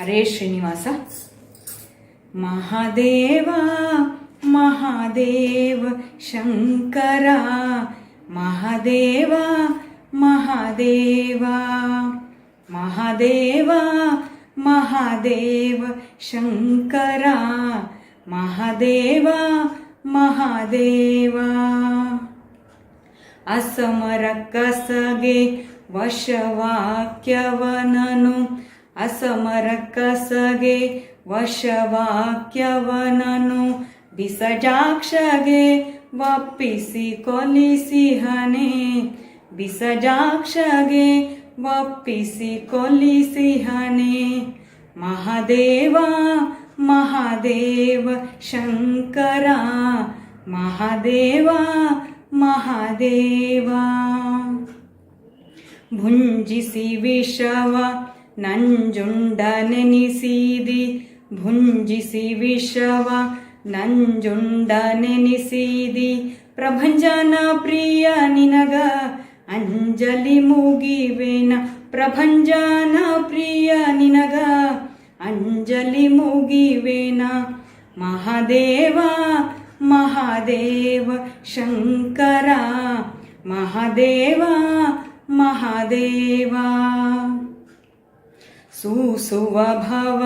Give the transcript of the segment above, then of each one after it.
ಹರೇ ಶ್ರೀನಿವಾಸ. ಮಹಾದೇವ ಮಹಾದೇವ, ಶಂಕರ, ಮಹಾದೇವ ಮಹಾದೇವ ಮಹಾದೇವ ಮಹಾದೇವ, ಶಂಕರ, ಮಹಾದೇವ ಮಹಾದೇವ. ಅಸಮರ ಕಸಗೆ ವಶವಾಕ್ಯವನನು ಅಸಮರ ಕಸಗೆ ವಶವಾಕ್ಯವನನು ಬಿಸಜಾಕ್ಷಗೆ ಒಪ್ಪಿಸಿ ಕೊಲಿಸಿಹನೆ ಬಿಸಜಾಕ್ಷಗೆ ಒಪ್ಪಿಸಿ ಕೊಲಿಸಿಹನೆ ಮಹಾದೇವ ಮಹಾದೇವ ಶಂಕರ, ಮಹಾದೇವ ಮಹಾದೇವ. ಭುಂಜಿಸಿ ವಿಷವ ನಂಜುಂಡ ನೆನಿಸಿದಿ ಭುಂಜಿಸಿ ವಿಷವ ನಂಜುಂಡ ನೆನಿಸಿದಿ ಪ್ರಭಂಜನ ಪ್ರಿಯ ನಿನಗ ಅಂಜಲಿ ಮುಗಿವೆನ ಪ್ರಭಂಜನ ಪ್ರಿಯ ನಿನಗ ಅಂಜಲಿ ಮುಗಿವೆನ ಮಹಾದೇವ ಮಹಾದೇವ ಶಂಕರ ಮಹಾದೇವ ಮಹಾದೇವ सुसुवभव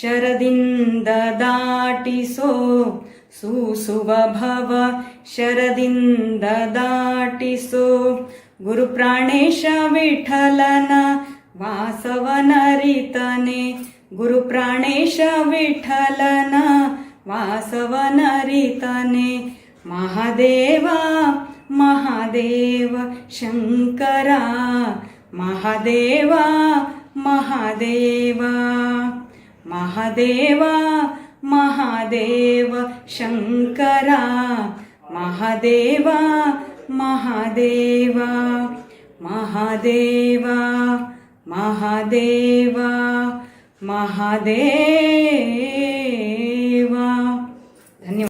शरदिन्ददाटिसो सुसुवभव शरदिन्ददाटिसो गुरुप्राणेश विठलन वासवनरितने गुरुप्राणेश विठलन वासवनरितने महादेवा महादेव शङ्करा। महादेवा महादेवा महादेवा महादेव शङ्करा महादेवा महादेवा महादेवा महादेवा महादेव